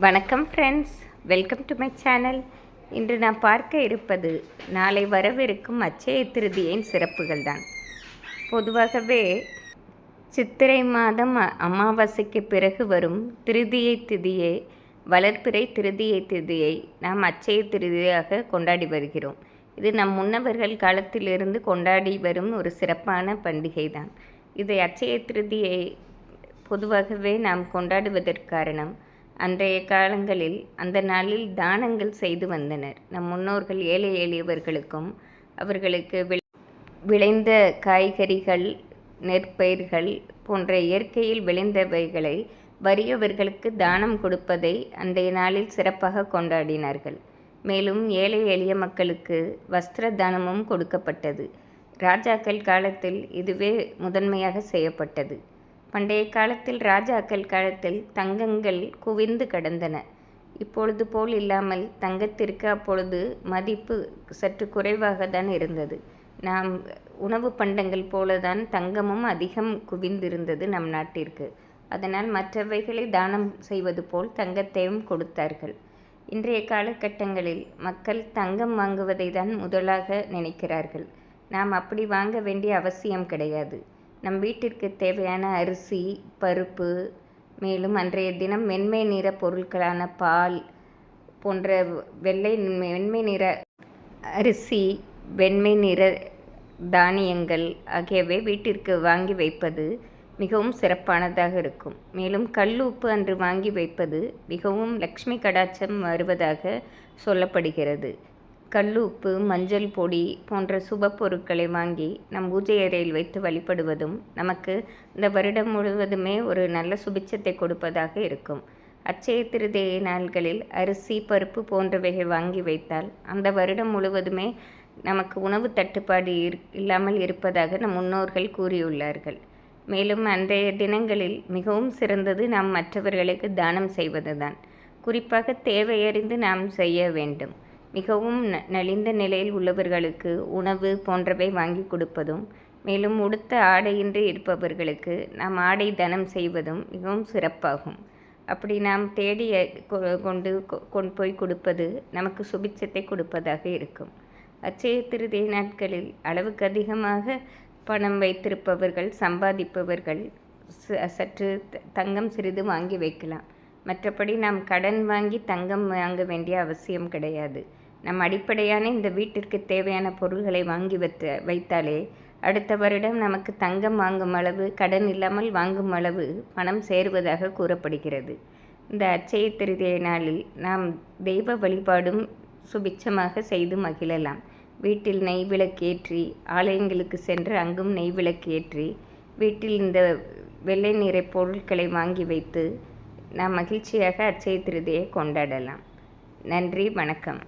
வணக்கம் friends welcome to my channel இன்று நான் பார்க்க இருப்பது நாளை வரவிருக்கும் அச்சய திருதியின் சிறப்புகள் தான் பொதுவாகவே சித்திரை மாதம் அமாவாசைக்கு பிறகு வரும் திருதியை திதியை வளர்ப்பிறை திருதியை திதியை நாம் அச்சய திருதியாக கொண்டாடி வருகிறோம். இது நம் முன்னவர்கள் காலத்திலிருந்து கொண்டாடி வரும் ஒரு சிறப்பான பண்டிகை தான் இதை அச்சய திருதியை பொதுவாகவே நாம் கொண்டாடுவதற்கு காரணம் அன்றைய காலங்களில் அந்த நாளில் தானங்கள் செய்து வந்தனர். நம் முன்னோர்கள் ஏழை எளியவர்களுக்கும் அவர்களுக்கு விளைந்த காய்கறிகள் நெற்பயிர்கள் போன்ற இயற்கையில் விளைந்தவைகளை வறியவர்களுக்கு தானம் கொடுப்பதை அன்றைய நாளில் சிறப்பாக கொண்டாடினார்கள். மேலும் ஏழை எளிய மக்களுக்கு வஸ்திர தானமும் கொடுக்கப்பட்டது. ராஜாக்கள் காலத்தில் இதுவே முதன்மையாக செய்யப்பட்டது. பண்டைய காலத்தில் ராஜாக்கள் காலத்தில் தங்கங்கள் குவிந்து கிடந்தன. இப்பொழுது போல் இல்லாமல் தங்கத்திற்கு அப்பொழுது மதிப்பு சற்று குறைவாக தான் இருந்தது. நாம் உணவு பண்டங்கள் போலதான் தங்கமும் அதிகம் குவிந்திருந்தது நம் நாட்டிற்கு. அதனால் மற்றவைகளை தானம் செய்வது போல் தங்கத்தையும் கொடுத்தார்கள். இன்றைய காலகட்டங்களில் மக்கள் தங்கம் வாங்குவதை தான் முதலாக நினைக்கிறார்கள். நாம் அப்படி வாங்க வேண்டிய அவசியம் கிடையாது. நம் வீட்டிற்கு தேவையான அரிசி பருப்பு மேலும் அன்றைய தினம் வெண்மை நிற பொருட்களான பால் போன்ற வெள்ளை வெண்மை நிற அரிசி வெண்மை நிற தானியங்கள் ஆகியவை வீட்டிற்கு வாங்கி வைப்பது மிகவும் சிறப்பானதாக இருக்கும். மேலும் கல்லுப்பு அன்று வாங்கி வைப்பது மிகவும் லக்ஷ்மி கடாட்சம் வருவதாக சொல்லப்படுகிறது. கல் உப்பு மஞ்சள் பொடி போன்ற சுப பொருட்களை வாங்கி நம் பூஜை அறையில் வைத்து வழிபடுவதும் நமக்கு இந்த வருடம் முழுவதுமே ஒரு நல்ல சுபிச்சத்தை கொடுப்பதாக இருக்கும். அச்சய திருதேய நாள்களில் அரிசி பருப்பு போன்றவைகள் வாங்கி வைத்தால் அந்த வருடம் முழுவதுமே நமக்கு உணவு தட்டுப்பாடு இல்லாமல் இருப்பதாக நம் முன்னோர்கள் கூறியுள்ளார்கள். மேலும் அன்றைய தினங்களில் மிகவும் சிறந்தது நாம் மற்றவர்களுக்கு தானம் செய்வதுதான். குறிப்பாக தேவையறிந்து நாம் செய்ய வேண்டும். மிகவும் ந- நலிந்த நிலையில் உள்ளவர்களுக்கு உணவு போன்றவை வாங்கி கொடுப்பதும் மேலும் உடுத்த ஆடையின்றி இருப்பவர்களுக்கு நாம் ஆடை தனம் செய்வதும் மிகவும் சிறப்பாகும். அப்படி நாம் தேடி கொ- கொண்டு கொ- கொண்டு போய் கொடுப்பது நமக்கு சுபிட்சத்தை கொடுப்பதாக இருக்கும். அச்சய திருதை நாட்களில் அளவுக்கு அதிகமாக பணம் வைத்திருப்பவர்கள் சம்பாதிப்பவர்கள் ச- சற்று தங்கம் சிறிது வாங்கி வைக்கலாம். மற்றபடி நாம் கடன் வாங்கி தங்கம் வாங்க வேண்டிய அவசியம் கிடையாது. நம் அடிப்படையான இந்த வீட்டிற்கு தேவையான பொருள்களை வாங்கி வைத்த வைத்தாலே அடுத்த வருடம் நமக்கு தங்கம் வாங்கும் அளவு கடன் இல்லாமல் வாங்கும் அளவு பணம் சேருவதாக கூறப்படுகிறது. இந்த அச்சய திருதிய நாளில் நாம் தெய்வ வழிபாடும் சுபிட்சமாக செய்து மகிழலாம். வீட்டில் நெய் விளக்கேற்றி ஆலயங்களுக்கு சென்று அங்கும் நெய் விளக்கேற்றி வீட்டில் இந்த வெள்ளை நிற பொருட்களை வாங்கி வைத்து நாம் மகிழ்ச்சியாக அச்சய திருதியை கொண்டாடலாம். நன்றி வணக்கம்.